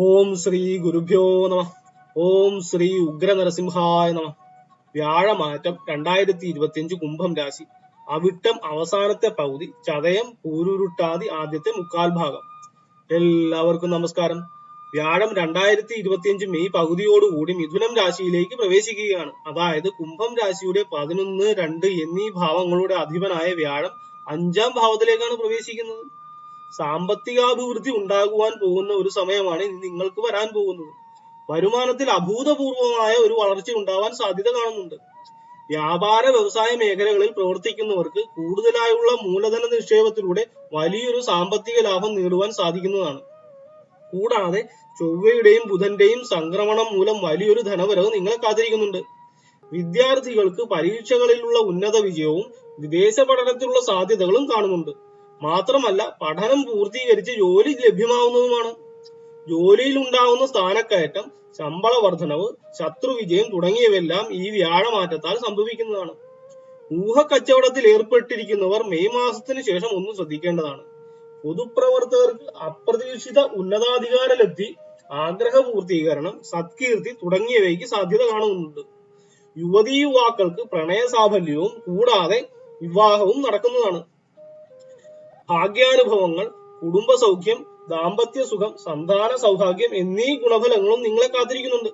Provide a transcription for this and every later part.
ഓം ശ്രീ ഗുരുഭ്യോ നമ. ഓം ശ്രീ ഉഗ്ര നരസിംഹായ നമ. വ്യാഴമാറ്റം രണ്ടായിരത്തി ഇരുപത്തിയഞ്ച് കുംഭം രാശി. അവിട്ടം അവസാനത്തെ പകുതി ചതയം പൂരുരുട്ടാതി ആദ്യത്തെ മുക്കാൽ ഭാഗം. എല്ലാവർക്കും നമസ്കാരം. വ്യാഴം രണ്ടായിരത്തി ഇരുപത്തിയഞ്ച് മെയ് പകുതിയോടുകൂടി മിഥുനം രാശിയിലേക്ക് പ്രവേശിക്കുകയാണ്. അതായത് കുംഭം രാശിയുടെ പതിനൊന്ന് രണ്ട് എന്നീ ഭാവങ്ങളുടെ അധിപനായ വ്യാഴം അഞ്ചാം ഭാവത്തിലേക്കാണ് പ്രവേശിക്കുന്നത്. സാമ്പത്തികാഭിവൃദ്ധി ഉണ്ടാകുവാൻ പോകുന്ന ഒരു സമയമാണ് ഇനി നിങ്ങൾക്ക് വരാൻ പോകുന്നത്. വരുമാനത്തിൽ അഭൂതപൂർവമായ ഒരു വളർച്ച ഉണ്ടാവാൻ സാധ്യത കാണുന്നുണ്ട്. വ്യാപാര വ്യവസായ മേഖലകളിൽ പ്രവർത്തിക്കുന്നവർക്ക് കൂടുതലായുള്ള മൂലധന നിക്ഷേപത്തിലൂടെ വലിയൊരു സാമ്പത്തിക ലാഭം നേടുവാൻ സാധിക്കുന്നതാണ്. കൂടാതെ ചൊവ്വയുടെയും ബുധന്റെയും സംക്രമണം മൂലം വലിയൊരു ധനവരവ് നിങ്ങളെ കാത്തിരിക്കുന്നുണ്ട്. വിദ്യാർത്ഥികൾക്ക് പരീക്ഷകളിലുള്ള ഉന്നത വിജയവും വിദേശ പഠനത്തിലുള്ള സാധ്യതകളും കാണുന്നുണ്ട്. മാത്രമല്ല പഠനം പൂർത്തീകരിച്ച് ജോലി ലഭ്യമാവുന്നതുമാണ്. ജോലിയിൽ ഉണ്ടാകുന്ന സ്ഥാനക്കയറ്റം ശമ്പള വർധനവ് ശത്രു വിജയം തുടങ്ങിയവയെല്ലാം ഈ വ്യാഴമാറ്റത്താൽ സംഭവിക്കുന്നതാണ്. ഊഹക്കച്ചവടത്തിൽ ഏർപ്പെട്ടിരിക്കുന്നവർ മെയ് മാസത്തിന് ശേഷം ഒന്ന് ശ്രദ്ധിക്കേണ്ടതാണ്. പൊതുപ്രവർത്തകർക്ക് അപ്രതീക്ഷിത ഉന്നതാധികാര ലബ്ധി ആഗ്രഹ പൂർത്തീകരണം സത്കീർത്തി തുടങ്ങിയവയ്ക്ക് സാധ്യത കാണുന്നുണ്ട്. യുവതീ യുവാക്കൾക്ക് പ്രണയ സാഫല്യവും കൂടാതെ വിവാഹവും നടക്കുന്നതാണ്. ഭാഗ്യാനുഭവങ്ങൾ കുടുംബ സൗഖ്യം ദാമ്പത്യ സുഖം സന്താന സൗഭാഗ്യം എന്നീ ഗുണഫലങ്ങളും നിങ്ങളെ കാത്തിരിക്കുന്നുണ്ട്.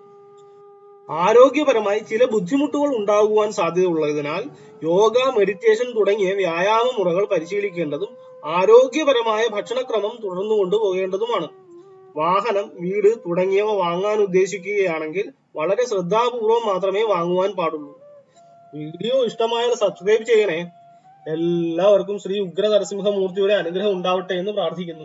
ആരോഗ്യപരമായി ചില ബുദ്ധിമുട്ടുകൾ ഉണ്ടാകുവാൻ സാധ്യതയുള്ളതിനാൽ യോഗ മെഡിറ്റേഷൻ തുടങ്ങിയ വ്യായാമ മുറകൾ പരിശീലിക്കേണ്ടതും ആരോഗ്യപരമായ ഭക്ഷണക്രമം തുടർന്നു കൊണ്ടുപോകേണ്ടതുമാണ്. വാഹനം വീട് തുടങ്ങിയവ വാങ്ങാൻ ഉദ്ദേശിക്കുകയാണെങ്കിൽ വളരെ ശ്രദ്ധാപൂർവം മാത്രമേ വാങ്ങുവാൻ പാടുള്ളൂ. വീഡിയോ ഇഷ്ടമായാൽ സബ്സ്ക്രൈബ് ചെയ്യണേ. എല്ലാവർക്കും ശ്രീ ഉഗ്ര നരസിംഹമൂർത്തിയുടെ അനുഗ്രഹം ഉണ്ടാവട്ടെ എന്ന് പ്രാർത്ഥിക്കുന്നു.